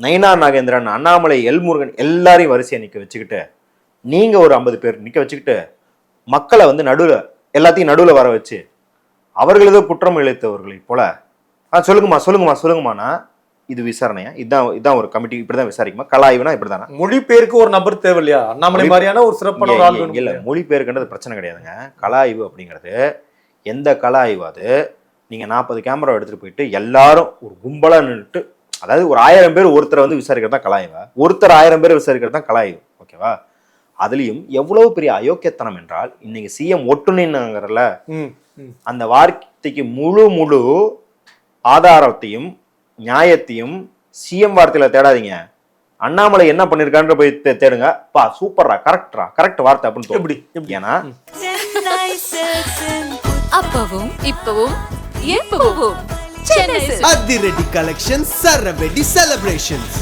நயினா நாகேந்திரன் அண்ணாமலை எல்முருகன் எல்லாரையும் வரிசையை நிக்க வச்சுக்கிட்டு நீங்க ஒரு ஐம்பது பேர் நிக்க வச்சுக்கிட்டு மக்களை வந்து நடுவுல எல்லாத்தையும் நடுவுல வர வச்சு அவர்கள் ஏதோ குற்றம் இழைத்தவர்களைப் போல ஆ சொல்லுங்கம்மா சொல்லுங்கம்மா சொல்லுங்கம்மாண்ணா. இது விசாரணையா? இதான் இதான் ஒரு கமிட்டி இப்படிதான் விசாரிக்குமா? கலாய்வுனா இப்படிதானா? மொழிபெயர்க்கு ஒரு நபர் தேவை இல்லையா அண்ணாமலை மாதிரியான ஒரு சிறப்பான ஒரு ஆள் இல்ல மொழிபெயர்க்கின்றது பிரச்சனை கிடையாதுங்க. கலாய்வு அப்படிங்கிறது எந்த கலாய்வு அது? நீங்க நாற்பது கேமரா எடுத்துட்டு போயிட்டு எல்லாரும் ஒரு கும்பலா நின்றுட்டு அதாவது ஒரு ஆயிரம் பேர் ஒருத்தரை வந்து விசாரிக்கிறது தான் கலாய்வா. ஒருத்தர் ஆயிரம் பேர் விசாரிக்கிறது தான் கலாய்வு. ஓகேவா? அதுலயும் எவ்வளவு பெரிய அயோக்கியத்தனம் என்றால் இன்னைக்கு சிஎம் ஒட்டுணின்னாங்கிறல ம், ம். அந்த வார்த்தைக்கு முழு முழு ஆதாரத்தையும் நியாயத்தையும் சிஎம் வார்த்தையில தேடாதீங்க. அண்ணாமலை என்ன பண்ணிருக்கான்ற போய் தேடுங்க. பா சூப்பர்ரா கரெக்ட்ரா கரெக்ட் வார்த்தை அப்படின்னு எப்படி? ஏன்னா அப்பவும் இப்பவும் எப்பவும் అద్దిరెడ్డి కలెక్షన్ సర్రవెడ్డి సెలబ్రేషన్స్